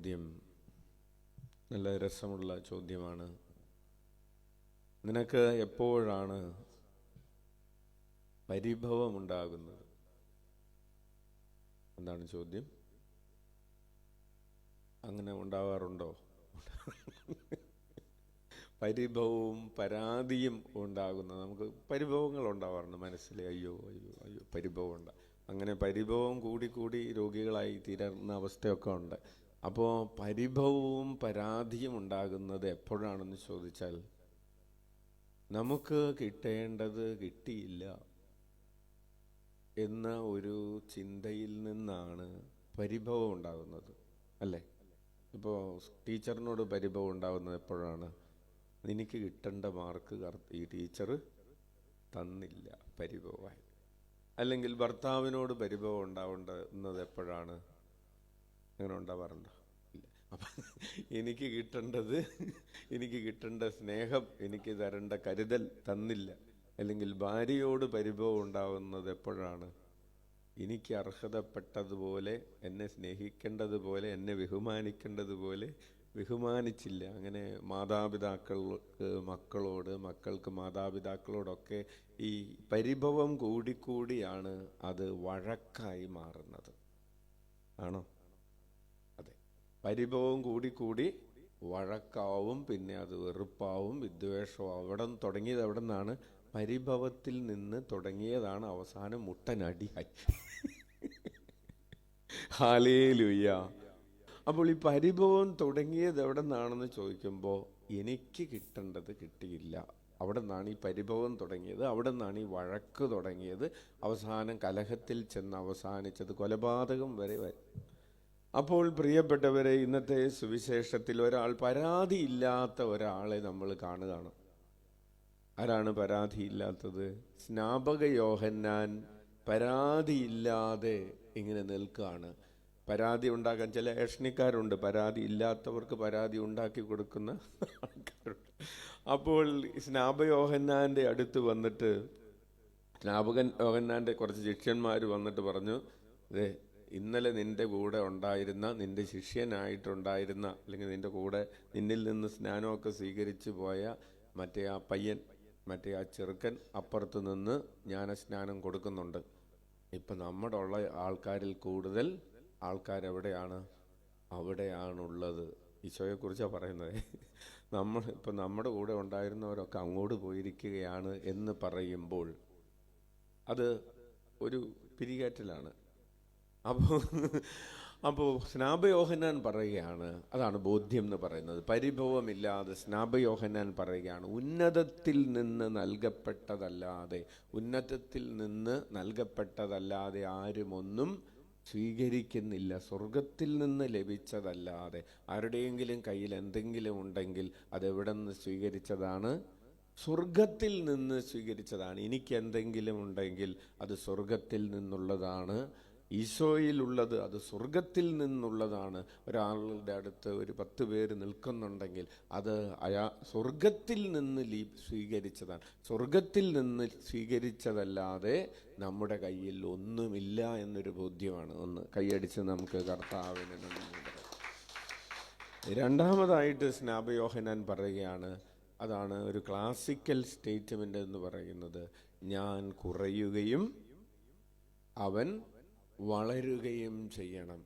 ചോദ്യം. നല്ല രസമുള്ള ചോദ്യമാണ്. നിനക്ക് എപ്പോഴാണ് പരിഭവമുണ്ടാകുന്നത്? എന്താണ് ചോദ്യം? അങ്ങനെ ഉണ്ടാവാറുണ്ടോ? പരിഭവവും പരാതിയും ഉണ്ടാകുന്ന നമുക്ക് പരിഭവങ്ങൾ ഉണ്ടാവാറുണ്ട് മനസ്സിൽ അയ്യോ അയ്യോ അയ്യോ പരിഭവം ഉണ്ടാകും അങ്ങനെ പരിഭവം കൂടി കൂടി രോഗികളായി തീരുന്ന അവസ്ഥയൊക്കെ ഉണ്ട്. അപ്പോൾ പരിഭവവും പരാതിയും ഉണ്ടാകുന്നത് എപ്പോഴാണെന്ന് ചോദിച്ചാൽ നമുക്ക് കിട്ടേണ്ടത് കിട്ടിയില്ല എന്ന ഒരു ചിന്തയിൽ നിന്നാണ് പരിഭവം ഉണ്ടാകുന്നത് അല്ലേ? ഇപ്പോൾ ടീച്ചറിനോട് പരിഭവം ഉണ്ടാകുന്നത് എപ്പോഴാണ്? എനിക്ക് കിട്ടേണ്ട മാർക്ക് ഈ ടീച്ചർ തന്നില്ല പരിഭവമായി. അല്ലെങ്കിൽ ഭർത്താവിനോട് പരിഭവം ഉണ്ടാവേണ്ടുന്നത് എപ്പോഴാണ്? അങ്ങനെ ഉണ്ടാവാറുണ്ടോ. ഇല്ല അപ്പം എനിക്ക് കിട്ടേണ്ടത് എനിക്ക് കിട്ടേണ്ട സ്നേഹം എനിക്ക് തരേണ്ട കരുതൽ തന്നില്ല. അല്ലെങ്കിൽ ഭാര്യയോട് പരിഭവം ഉണ്ടാവുന്നത് എപ്പോഴാണ്? എനിക്ക് അർഹതപ്പെട്ടതുപോലെ എന്നെ സ്നേഹിക്കേണ്ടതുപോലെ എന്നെ ബഹുമാനിക്കേണ്ടതുപോലെ ബഹുമാനിച്ചില്ല. അങ്ങനെ മാതാപിതാക്കൾക്ക് മക്കളോട് മക്കൾക്ക് മാതാപിതാക്കളോടൊക്കെ ഈ പരിഭവം കൂടിക്കൂടിയാണ് അത് വഴക്കായി മാറുന്നത്. ആണോ? പരിഭവം കൂടിക്കൂടി വഴക്കാവും പിന്നെ അത് വെറുപ്പാവും വിദ്വേഷവും അവിടെ തുടങ്ങിയത് എവിടെ നിന്നാണ് പരിഭവത്തിൽ നിന്ന് തുടങ്ങിയതാണ് അവസാനം മുട്ടനടിയായി ഹാലേ ലുയ്യ അപ്പോൾ ഈ പരിഭവം തുടങ്ങിയത് എവിടെ നിന്നാണെന്ന് ചോദിക്കുമ്പോൾ എനിക്ക് കിട്ടേണ്ടത് കിട്ടിയില്ല. അവിടെ നിന്നാണ് ഈ പരിഭവം തുടങ്ങിയത് അവിടെ നിന്നാണ് ഈ വഴക്ക് തുടങ്ങിയത്. അവസാനം കലഹത്തിൽ ചെന്ന് അവസാനിച്ചത് കൊലപാതകം വരെ വരും അപ്പോൾ പ്രിയപ്പെട്ടവരെ ഇന്നത്തെ സുവിശേഷത്തിൽ ഒരാൾ പരാതിയില്ലാത്ത ഒരാളെ നമ്മൾ കാണുകയാണ്. ആരാണ് പരാതിയില്ലാത്തത്? സ്നാപക യോഹന്നാൻ പരാതിയില്ലാതെ ഇങ്ങനെ നിൽക്കുകയാണ്. പരാതി ഉണ്ടാക്കാൻ ചില ഏഷണിക്കാരുണ്ട്. പരാതി ഇല്ലാത്തവർക്ക് പരാതി ഉണ്ടാക്കി കൊടുക്കുന്ന ആൾക്കാരുണ്ട്. അപ്പോൾ സ്നാപയോഹന്നാന്റെ അടുത്ത് വന്നിട്ട് സ്നാപകൻ യോഹന്നാന്റെ കുറച്ച് ശിഷ്യന്മാർ വന്നിട്ട് പറഞ്ഞു അതെ ഇന്നലെ നിന്റെ കൂടെ ഉണ്ടായിരുന്ന നിന്റെ ശിഷ്യനായിട്ടുണ്ടായിരുന്ന അല്ലെങ്കിൽ നിന്റെ കൂടെ നിന്നിൽ നിന്ന് സ്നാനമൊക്കെ സ്വീകരിച്ചു പോയ മറ്റേ ആ പയ്യൻ മറ്റേ ആ ചെറുക്കൻ അപ്പുറത്ത് നിന്ന് ജ്ഞാനസ്നാനം കൊടുക്കുന്നുണ്ട്. ഇപ്പം നമ്മുടെ ഉള്ള ആൾക്കാരിൽ കൂടുതൽ ആൾക്കാരെവിടെയാണ്? അവിടെയാണുള്ളത്. ഈശോയെക്കുറിച്ചാണ് പറയുന്നത്. നമ്മൾ ഇപ്പം നമ്മുടെ കൂടെ ഉണ്ടായിരുന്നവരൊക്കെ അങ്ങോട്ട് പോയിരിക്കുകയാണ് എന്ന് പറയുമ്പോൾ അത് ഒരു പിരികേറ്റലാണ്. അപ്പോൾ അപ്പോൾ സ്നാപയോഹനാൻ പറയുകയാണ് അതാണ് ബോധ്യം എന്ന് പറയുന്നത്. പരിഭവമില്ലാതെ സ്നാപയോഹനാൻ പറയുകയാണ് ഉന്നതത്തിൽ നിന്ന് നൽകപ്പെട്ടതല്ലാതെ ഉന്നതത്തിൽ നിന്ന് നൽകപ്പെട്ടതല്ലാതെ ആരുമൊന്നും സ്വീകരിക്കുന്നില്ല സ്വർഗത്തിൽ നിന്ന് ലഭിച്ചതല്ലാതെ. ആരുടെയെങ്കിലും കയ്യിൽ എന്തെങ്കിലും ഉണ്ടെങ്കിൽ അതെവിടെ നിന്ന് സ്വീകരിച്ചതാണ്? സ്വർഗത്തിൽ നിന്ന് സ്വീകരിച്ചതാണ്. എനിക്ക് എന്തെങ്കിലും ഉണ്ടെങ്കിൽ അത് സ്വർഗത്തിൽ നിന്നുള്ളതാണ്. ഈശോയിലുള്ളത് അത് സ്വർഗത്തിൽ നിന്നുള്ളതാണ്. ഒരാളുടെ അടുത്ത് ഒരു പത്ത് പേര് നിൽക്കുന്നുണ്ടെങ്കിൽ അത് അയാ സ്വർഗത്തിൽ നിന്ന് ലീ സ്വീകരിച്ചതാണ്. സ്വർഗത്തിൽ നിന്ന് സ്വീകരിച്ചതല്ലാതെ നമ്മുടെ കയ്യിൽ ഒന്നുമില്ല എന്നൊരു ബോധ്യമാണ്. ഒന്ന് കൈയടിച്ച് നമുക്ക് കർത്താവിന് പറയാം. രണ്ടാമതായിട്ട് സ്നാപയോഹനാൻ പറയുകയാണ് അതാണ് ഒരു ക്ലാസിക്കൽ സ്റ്റേറ്റ്മെന്റ് എന്ന് പറയുന്നത്. ഞാൻ കുറയുകയും അവൻ വളരുകയും ചെയ്യണം.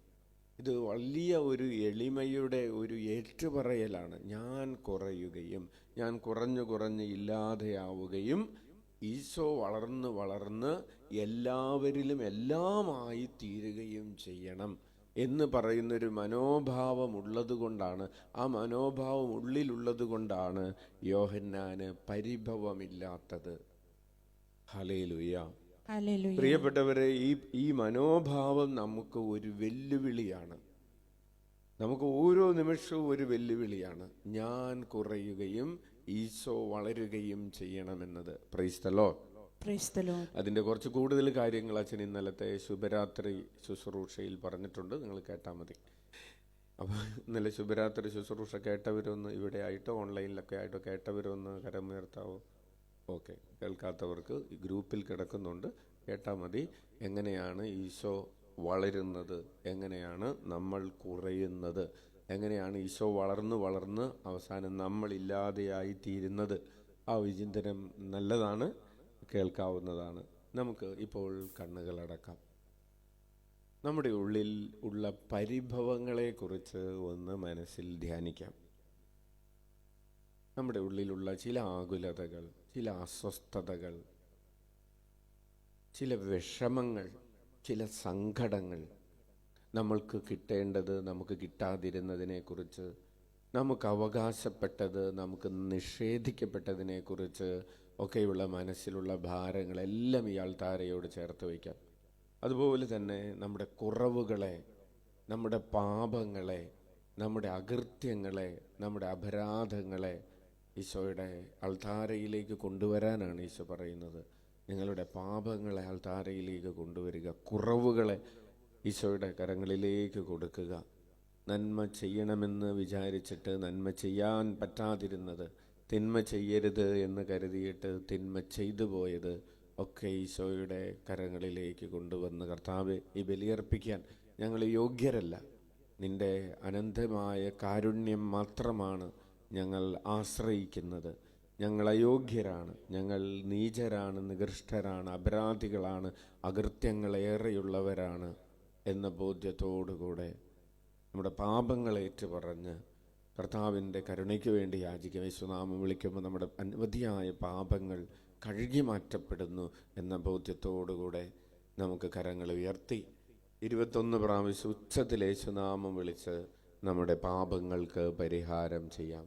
ഇത് വലിയ ഒരു എളിമയുടെ ഒരു ഏറ്റുപറയലാണ്. ഞാൻ കുറയുകയും ഞാൻ കുറഞ്ഞു കുറഞ്ഞ് ഇല്ലാതെയാവുകയും ഈശോ വളർന്ന് വളർന്ന് എല്ലാവരിലും എല്ലാമായി തീരുകയും ചെയ്യണം എന്ന് പറയുന്നൊരു മനോഭാവം ഉള്ളത് കൊണ്ടാണ് ആ മനോഭാവം ഉള്ളിലുള്ളത് കൊണ്ടാണ് യോഹന്നാന് പരിഭവമില്ലാത്തത്. ഹലേലുയ്യ പ്രിയപ്പെട്ടവരെ ഈ ഈ മനോഭാവം നമുക്ക് ഒരു വെല്ലുവിളിയാണ്. നമുക്ക് ഓരോ നിമിഷവും ഒരു വെല്ലുവിളിയാണ്. ഞാൻ കുറയുകയും ഈശോ വളരുകയും ചെയ്യണമെന്നത്. പ്രൈസ്തലോ അതിന്റെ കുറച്ച് കൂടുതൽ കാര്യങ്ങൾ അച്ഛൻ ഇന്നലത്തെ ശുഭരാത്രി ശുശ്രൂഷയിൽ പറഞ്ഞിട്ടുണ്ട്. നിങ്ങൾ കേട്ടാൽ മതി. അപ്പോൾ ഇന്നലെ ശുഭരാത്രി ശുശ്രൂഷ കേട്ടവരൊന്ന് ഇവിടെ ആയിട്ടോ ഓൺലൈനിലൊക്കെ ആയിട്ടോ കേട്ടവരൊന്ന് കരമുയർത്താവോ? ഓക്കെ കേൾക്കാത്തവർക്ക് ഗ്രൂപ്പിൽ കിടക്കുന്നുണ്ട്. കേട്ടാൽ മതി. എങ്ങനെയാണ് ഈശോ വളരുന്നത്? എങ്ങനെയാണ് നമ്മൾ കുറയുന്നത്? എങ്ങനെയാണ് ഈശോ വളർന്ന് വളർന്ന് അവസാനം നമ്മളില്ലാതെയായി തീരുന്നത്? ആ വിചിന്തനം നല്ലതാണ് കേൾക്കാവുന്നതാണ്. നമുക്ക് ഇപ്പോൾ കണ്ണുകളടക്കാം നമ്മുടെ ഉള്ളിൽ ഉള്ള പരിഭവങ്ങളെക്കുറിച്ച് ഒന്ന് മനസ്സിൽ ധ്യാനിക്കാം. നമ്മുടെ ഉള്ളിലുള്ള ചില ആകുലതകൾ ചില അസ്വസ്ഥതകൾ ചില വിഷമങ്ങൾ ചില സങ്കടങ്ങൾ നമ്മൾക്ക് കിട്ടേണ്ടത് നമുക്ക് കിട്ടാതിരുന്നതിനെക്കുറിച്ച് നമുക്ക് അവകാശപ്പെട്ടത് നമുക്ക് നിഷേധിക്കപ്പെട്ടതിനെക്കുറിച്ച് ഒക്കെയുള്ള മനസ്സിലുള്ള ഭാരങ്ങളെല്ലാം ഇയാൾ താരയോട് ചേർത്ത് വയ്ക്കാം. അതുപോലെ തന്നെ നമ്മുടെ കുറവുകളെ നമ്മുടെ പാപങ്ങളെ നമ്മുടെ അകൃത്യങ്ങളെ നമ്മുടെ അപരാധങ്ങളെ ഈശോയുടെ അൾധാരയിലേക്ക് കൊണ്ടുവരാനാണ് ഈശോ പറയുന്നത്. നിങ്ങളുടെ പാപങ്ങളെ അൾധാരയിലേക്ക് കൊണ്ടുവരിക കുറവുകളെ ഈശോയുടെ കരങ്ങളിലേക്ക് കൊടുക്കുക. നന്മ ചെയ്യണമെന്ന് വിചാരിച്ചിട്ട് നന്മ ചെയ്യാൻ പറ്റാതിരുന്നത് തിന്മ ചെയ്യരുത് എന്ന് കരുതിയിട്ട് തിന്മ ചെയ്തു പോയത് ഒക്കെ ഈശോയുടെ കരങ്ങളിലേക്ക് കൊണ്ടുവന്ന് കർത്താവ് ഈ ബലിയർപ്പിക്കാൻ ഞങ്ങൾ യോഗ്യരല്ല. നിന്റെ അനന്തമായ കാരുണ്യം മാത്രമാണ് ഞങ്ങൾ ആശ്രയിക്കുന്നത്. ഞങ്ങൾ അയോഗ്യരാണ്. ഞങ്ങൾ നീചരാണ് നികൃഷ്ടരാണ് അപരാധികളാണ് അകൃത്യങ്ങളേറെയുള്ളവരാണ് എന്ന ബോധ്യത്തോടുകൂടെ നമ്മുടെ പാപങ്ങൾ ഏറ്റുപറഞ്ഞ് കർത്താവിന്റെ കരുണയ്ക്ക് വേണ്ടി യാചിക്കും. യേശുനാമം വിളിക്കുമ്പോൾ നമ്മുടെ അനവധിയായ പാപങ്ങൾ കഴുകി മാറ്റപ്പെടുന്നു എന്ന ബോധ്യത്തോടുകൂടെ നമുക്ക് കരങ്ങൾ ഉയർത്തി ഇരുപത്തൊന്ന് പ്രാവശ്യം ഉച്ചത്തിൽ യേശുനാമം വിളിച്ച് നമ്മുടെ പാപങ്ങൾക്ക് പരിഹാരം ചെയ്യാം.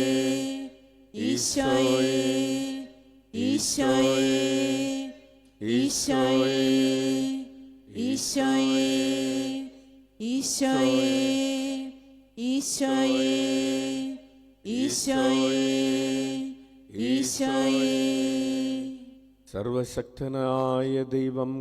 ഈശോയേ ഈശോയേ ഈശോയേ ഈശോയേ ഈശോയേ ഈശോയേ ഈശോയേ ഈശോയേ. സർവശക്തനായ ദൈവം